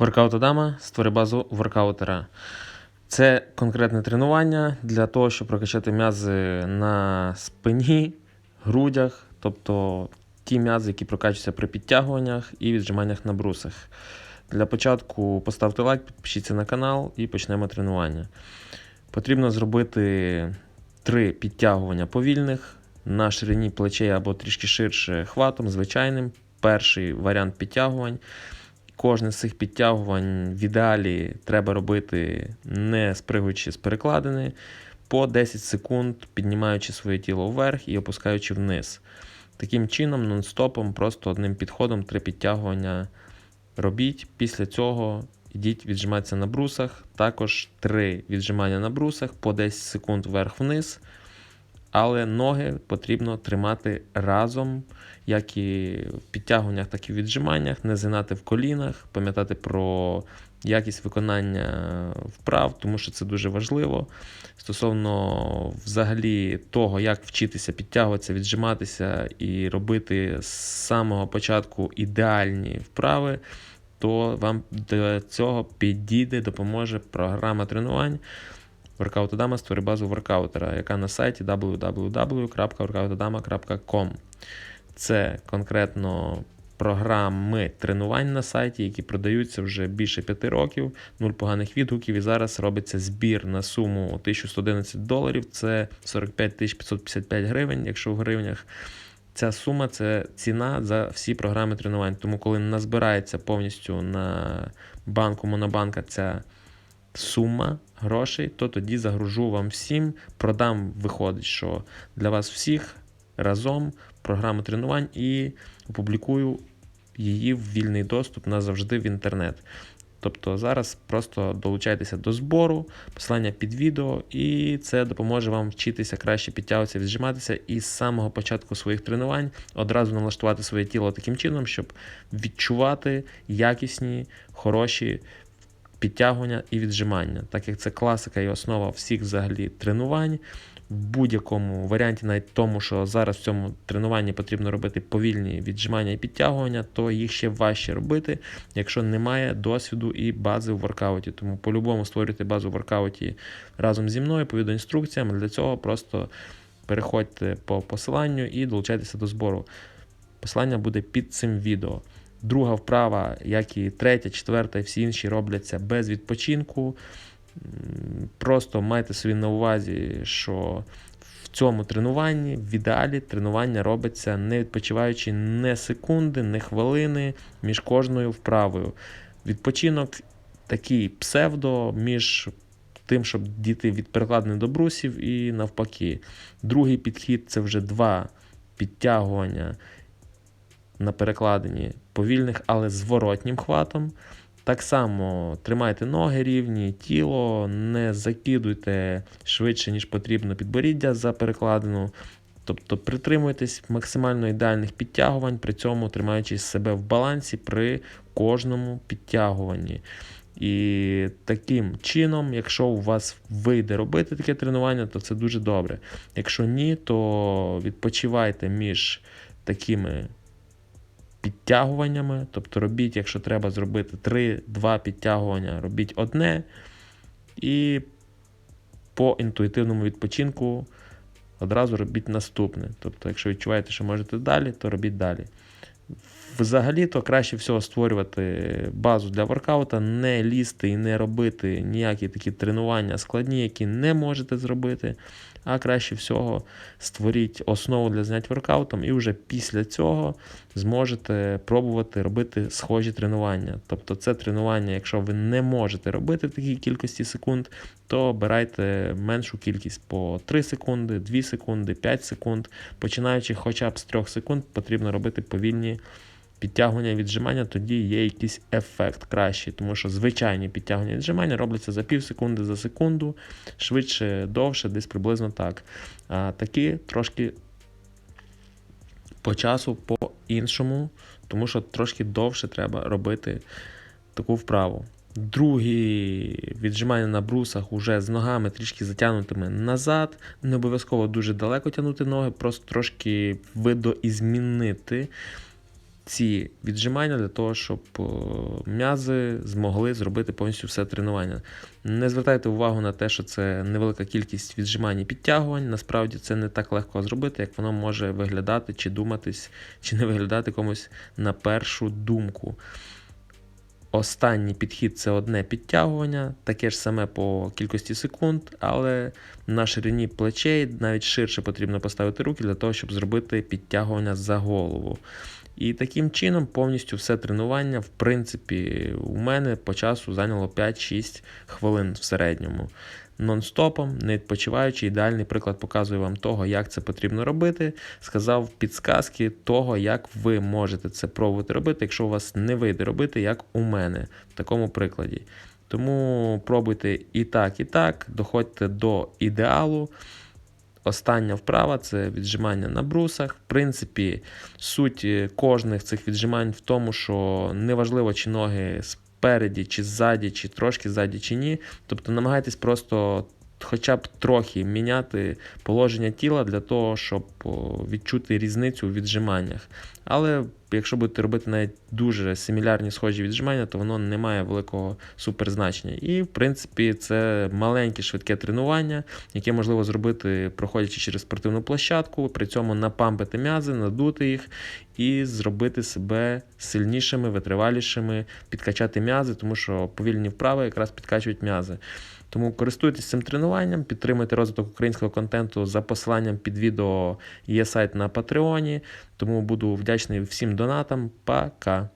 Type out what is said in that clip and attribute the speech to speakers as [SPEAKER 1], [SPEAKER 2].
[SPEAKER 1] Воркаут Адама створи базу воркаутера. Це конкретне тренування для того, щоб прокачати м'язи на спині, грудях, тобто ті м'язи, які прокачуються при підтягуваннях і віджиманнях на брусах. Для початку поставте лайк, підпишіться на канал і почнемо тренування. Потрібно зробити три підтягування повільних на ширині плечей або трішки ширше хватом, звичайним. Перший варіант підтягувань. Кожне з цих підтягувань в ідеалі треба робити не спригуючи з перекладини, по 10 секунд піднімаючи своє тіло вверх і опускаючи вниз. Таким чином, нон-стопом, просто одним підходом три підтягування робіть. Після цього йдіть віджиматися на брусах. Також три віджимання на брусах по 10 секунд вверх-вниз. Але ноги потрібно тримати разом, як і в підтягуваннях, так і в віджиманнях, не згинати в колінах, пам'ятати про якість виконання вправ, тому що це дуже важливо. Стосовно взагалі того, як вчитися підтягуватися, віджиматися і робити з самого початку ідеальні вправи, то вам до цього підійде, допоможе програма тренувань. Workout Adama базу воркаутера, яка на сайті www.workoutadama.com. Це конкретно програми тренувань на сайті, які продаються вже більше 5 років, нуль поганих відгуків. І зараз робиться збір на суму 1111 доларів. Це 45 555 гривень, якщо в гривнях. Ця сума це ціна за всі програми тренувань. Тому, коли назбирається повністю на банку Монобанка ця сума грошей, то тоді загружу вам всім. Продам, виходить, що для вас всіх разом програму тренувань і опублікую її в вільний доступ назавжди в інтернет. Тобто зараз просто долучайтеся до збору, посилання під відео, і це допоможе вам вчитися краще підтягуватися, віджиматися і з самого початку своїх тренувань одразу налаштувати своє тіло таким чином, щоб відчувати якісні, хороші підтягування і віджимання, так як це класика і основа всіх взагалі тренувань. В будь-якому варіанті, навіть тому, що зараз в цьому тренуванні потрібно робити повільні віджимання і підтягування, то їх ще важче робити, якщо немає досвіду і бази в воркауті. Тому по-любому створюйте базу в воркауті разом зі мною по відеоінструкціям. Для цього просто переходьте по посиланню і долучайтеся до збору. Посилання буде під цим відео. Друга вправа, як і третя, четверта і всі інші робляться без відпочинку. Просто майте собі на увазі, що в цьому тренуванні, в ідеалі, тренування робиться не відпочиваючи не секунди, не хвилини між кожною вправою. Відпочинок такий псевдо між тим, щоб дійти від перекладини до брусів і навпаки. Другий підхід це вже два підтягування на перекладині повільних, але зворотнім хватом. Так само тримайте ноги рівні, тіло, не закидуйте швидше, ніж потрібно підборіддя за перекладину. Тобто притримуйтесь максимально ідеальних підтягувань, при цьому тримаючись себе в балансі при кожному підтягуванні. І таким чином, якщо у вас вийде робити таке тренування, то це дуже добре. Якщо ні, то відпочивайте між такими підтягуваннями. Тобто робіть, якщо треба зробити 3-2 підтягування, робіть одне. І по інтуїтивному відпочинку одразу робіть наступне. Тобто, якщо відчуваєте, що можете далі, то робіть далі. Взагалі, то краще всього створювати базу для воркаута, не лізти і не робити ніякі такі тренування складні, які не можете зробити. А краще всього створіть основу для занять воркаутом, і вже після цього зможете пробувати робити схожі тренування. Тобто, це тренування, якщо ви не можете робити в такій кількості секунд, то обирайте меншу кількість по 3 секунди, 2 секунди, 5 секунд. Починаючи хоча б з 3 секунд, потрібно робити повільні підтягування віджимання, тоді є якийсь ефект кращий, тому що звичайні підтягування віджимання робляться за пів секунди, за секунду, швидше, довше, десь приблизно так. А такі трошки по часу по-іншому, тому що трошки довше треба робити таку вправу. Другі віджимання на брусах уже з ногами трішки затягнутими назад. Не обов'язково дуже далеко тягнути ноги, просто трошки видоізмінити ці віджимання для того, щоб е, м'язи змогли зробити повністю все тренування. Не звертайте увагу на те, що це невелика кількість віджимань і підтягувань. Насправді це не так легко зробити, як воно може виглядати, чи думатись, чи не виглядати комусь на першу думку. Останній підхід це одне підтягування, таке ж саме по кількості секунд, але на ширині плечей навіть ширше потрібно поставити руки для того, щоб зробити підтягування за голову. І таким чином повністю все тренування, в принципі, у мене по часу зайняло 5-6 хвилин в середньому. Нон-стопом, не відпочиваючи, ідеальний приклад показує вам того, як це потрібно робити. Сказав підсказки того, як ви можете це пробувати робити, якщо у вас не вийде робити, як у мене в такому прикладі. Тому пробуйте і так, і так, доходьте до ідеалу. Остання вправа це віджимання на брусах. В принципі, суть е, кожних цих віджимань в тому, що неважливо, чи ноги спереді, чи ззаді, чи трошки ззаді, чи ні. Тобто намагайтесь просто хоча б трохи міняти положення тіла для того, щоб відчути різницю у віджиманнях. Але якщо будете робити навіть дуже симілярні схожі віджимання, то воно не має великого суперзначення. І, в принципі, це маленьке швидке тренування, яке можливо зробити, проходячи через спортивну площадку, при цьому напампити м'язи, надути їх і зробити себе сильнішими, витривалішими, підкачати м'язи, тому що повільні вправи якраз підкачують м'язи. Тому користуйтесь цим тренуванням, підтримуйте розвиток українського контенту за посиланням під відео. Є сайт на Патреоні. Тому буду вдячний всім донатам. Пока!